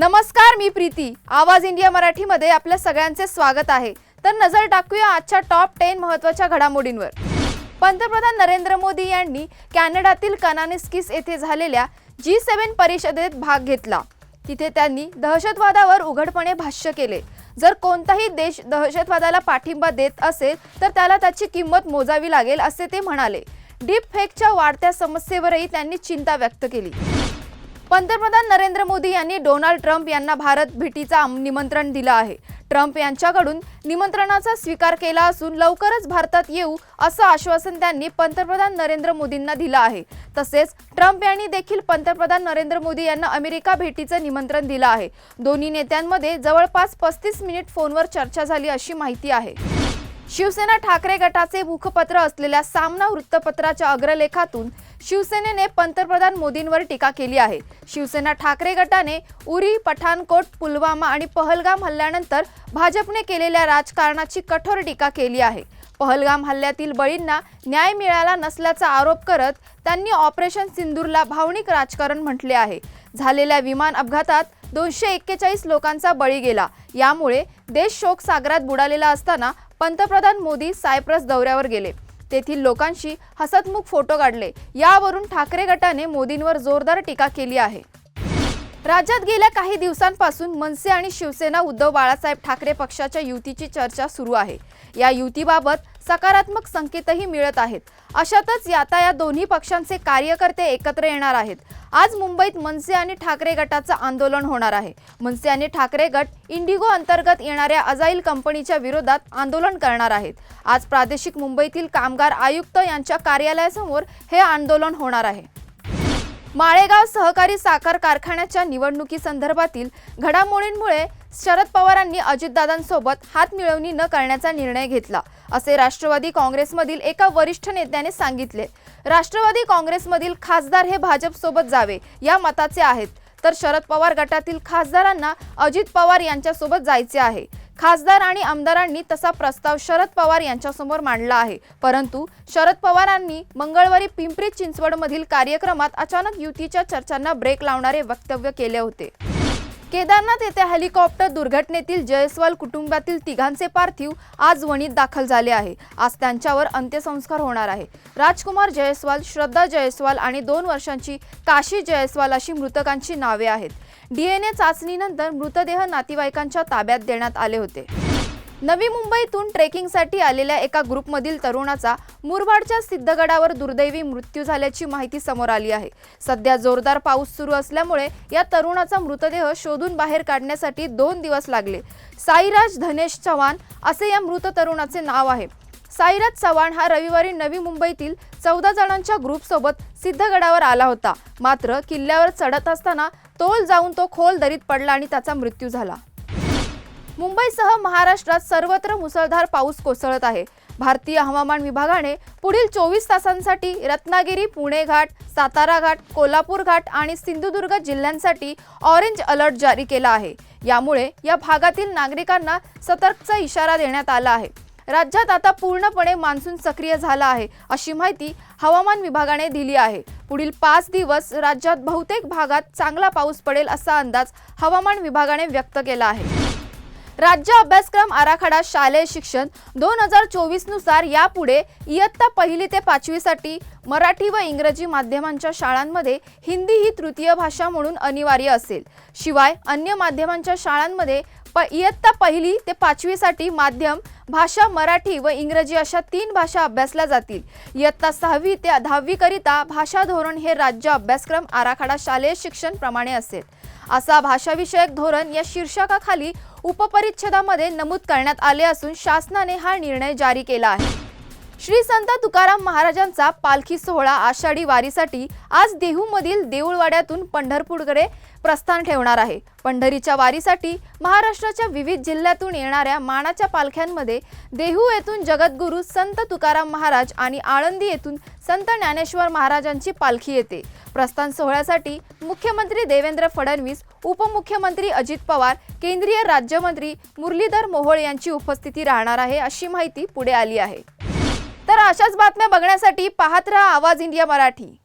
नमस्कार मी प्रीती. आवाज इंडिया मराठीमध्ये आपल्या सगळ्यांचे स्वागत आहे. तर नजर टाकूया आजच्या टॉप टेन महत्त्वाच्या घडामोडींवर. पंतप्रधान नरेंद्र मोदी यांनी कॅनडातील कनानिस्किस येथे झालेल्या जी सेव्हन परिषदेत भाग घेतला. तिथे त्यांनी दहशतवादावर उघडपणे भाष्य केले. जर कोणताही देश दहशतवादाला पाठिंबा देत असेल तर त्याला त्याची किंमत मोजावी लागेल असे ते म्हणाले. डीप फेकच्या वाढत्या समस्येवरही त्यांनी चिंता व्यक्त केली. पंतप्रधान नरेंद्र मोदी यांनी डोनाल्ड ट्रम्प यांना भारत भेटीचा निमंत्रण दिलं आहे. ट्रम्प यांच्याकडून निमंत्रणाचा स्वीकार केला असून लवकरच भारतात येऊ असं आश्वासन त्यांनी पंतप्रधान नरेंद्र मोदींना दिलं आहे. तसेच ट्रम्प यांनी देखील पंतप्रधान नरेंद्र मोदी यांना अमेरिका भेटीचं निमंत्रण दिलं आहे. दोन्ही नेत्यांमध्ये जवळपास पस्तीस मिनिट फोनवर चर्चा झाली अशी माहिती आहे. शिवसेना ठाकरे गटाचे मुखपत्र असलेल्या सामना वृत्तपत्राच्या अग्रलेखातून शिवसेनेने पंतप्रधान मोदींवर टीका केली आहे. शिवसेना ठाकरे गटाने उरी पठाणकोट पुलवामा आणि पहलगाम हल्ल्यानंतर भाजपने केलेल्या राजकारणाची कठोर टीका केली आहे. पहलगाम हल्ल्यातील बळींना न्याय मिळाला नसल्याचा आरोप करत त्यांनी ऑपरेशन सिंदूरला भावनिक राजकारण म्हटले आहे. झालेल्या विमान अपघातात दोनशे एक्केचाळीस लोकांचा बळी गेला. यामुळे देश शोक सागरात बुडालेला असताना पंतप्रधान मोदी सायप्रस दौऱ्यावर गेले. तेथील लोकांशी हसतमुख फोटो काढले. यावरून ठाकरे गटाने मोदींवर जोरदार टीका केली आहे. राज्यात गेल्या काही दिवसांपासून मनसे आणि शिवसेना उद्धव बाळासाहेब ठाकरे पक्षाच्या युतीची चर्चा सुरू आहे. या युतीबाबत सकारात्मक संकेतही मिळत आहेत. अशातच आता या दोन्ही पक्षांचे कार्यकर्ते एकत्र येणार आहेत. आज मुंबईत मनसे आणि ठाकरे गटाचं आंदोलन होणार आहे. मनसे आणि ठाकरे गट इंडिगो अंतर्गत येणाऱ्या अजाईल कंपनीच्या विरोधात आंदोलन करणार आहेत. आज प्रादेशिक मुंबईतील कामगार आयुक्त यांच्या कार्यालयासमोर हे आंदोलन होणार आहे. माळेगाव सहकारी साखर कारखान्याच्या निवडणुकीसंदर्भातील घडामोडींमुळे शरद पवारांनी अजितदादांसोबत हातमिळवणी न करण्याचा निर्णय घेतला. असे राष्ट्रवादी काँग्रेसमधील एका वरिष्ठ नेत्याने सांगितले. राष्ट्रवादी काँग्रेसमधील खासदार हे भाजपसोबत जावे या मताचे आहेत. तर शरद पवार गटातील खासदारांना अजित पवार यांच्यासोबत जायचे आहे. खासदार आणि आमदारांनी तसा प्रस्ताव शरद पवार यांच्यासमोर मांडला आहे. परंतु शरद पवारांनी मंगळवारी पिंपरी चिंचवडमधील कार्यक्रमात अचानक युतीच्या चर्चांना ब्रेक लावणारे वक्तव्य केले होते. केदारनाथ येथे हेलिकॉप्टर दुर्घटनेतील जयस्वाल कुटुंबातील तिघांचे पार्थिव आज वणीत दाखल झाले आहे. आज त्यांच्यावर अंत्यसंस्कार होणार आहे. राजकुमार जयस्वाल श्रद्धा जयस्वाल आणि दोन वर्षांची काशी जयस्वाल अशी मृतकांची नावे आहेत. डीएनए चाचणीनंतर मृतदेह नातेवाईकांच्या ताब्यात देण्यात आले होते. नवी मुंबईतून ट्रेकिंगसाठी आलेल्या एका ग्रुपमधील तरुणाचा मुरबाडच्या सिद्धगडावर दुर्दैवी मृत्यू झाल्याची माहिती समोर आली आहे. सध्या जोरदार पाऊस सुरू असल्यामुळे या तरुणाचा मृतदेह शोधून बाहेर काढण्यासाठी दोन दिवस लागले. साईराज धनेश चव्हाण असे या मृत तरुणाचे नाव आहे. साईराज चव्हाण हा रविवारी नवी मुंबईतील चौदा जणांच्या ग्रुपसोबत सिद्धगडावर आला होता. मात्र किल्ल्यावर चढत असताना तोल जाऊन तो खोल दरीत पडला आणि त्याचा मृत्यू झाला. मुंबईसह महाराष्ट्रात सर्वत्र मुसळधार पाऊस कोसळत आहे. भारतीय हवामान विभागाने पुढील चोवीस तासांसाठी रत्नागिरी पुणे घाट सातारा घाट कोल्हापूर घाट आणि सिंधुदुर्ग जिल्ह्यांसाठी ऑरेंज अलर्ट जारी केला आहे. यामुळे या भागातील नागरिकांना सतर्कचा इशारा देण्यात आला आहे. राज्यात आता पूर्णपणे मान्सून सक्रिय झाला आहे अशी माहिती हवामान विभागाने दिली आहे. पुढील पाच दिवस राज्यात बहुतेक भागात चांगला पाऊस पडेल असा अंदाज हवामान विभागाने व्यक्त केला आहे. राज्य अभ्यासक्रम आराखडा शालेय शिक्षण दोन हजार चोवीसनुसार यापुढे इयत्ता पहिली ते पाचवीसाठी मराठी व इंग्रजी माध्यमांच्या शाळांमध्ये हिंदी ही तृतीय भाषा म्हणून अनिवार्य असेल. शिवाय अन्य माध्यमांच्या शाळांमध्ये प इयत्ता पहिली ते पाचवीसाठी माध्यम भाषा मराठी व इंग्रजी अशा तीन भाषा अभ्यासल्या जातील. इयत्ता सहावी ते दहावीकरिता भाषा धोरण हे राज्य अभ्यासक्रम आराखडा शालेय शिक्षण प्रमाणे असेल. असा भाषाविषयक धोरण या शीर्षकाखाली उपपरिच्छेदामध्ये नमूद करण्यात आले असून शासनाने हा निर्णय जारी केला आहे. श्री संत तुकाराम महाराजांचा पालखी सोहळा आषाढी वारीसाठी आज देहूमधील देऊळवाड्यातून पंढरपूरकडे प्रस्थान ठेवणार आहे. पंढरीच्या वारीसाठी महाराष्ट्राच्या विविध जिल्ह्यातून येणाऱ्या मानाच्या पालख्यांमध्ये देहू येथून जगद्गुरू संत तुकाराम महाराज आणि आळंदी येथून संत ज्ञानेश्वर महाराजांची पालखी येते. प्रस्थान सोहळ्यासाठी मुख्यमंत्री देवेंद्र फडणवीस उपमुख्यमंत्री अजित पवार केंद्रीय राज्यमंत्री मुरलीधर मोहोळ यांची उपस्थिती राहणार आहे अशी माहिती पुढे आली आहे. तर अशाच बातम्या बघण्यासाठी पाहत रहा आवाज इंडिया मराठी.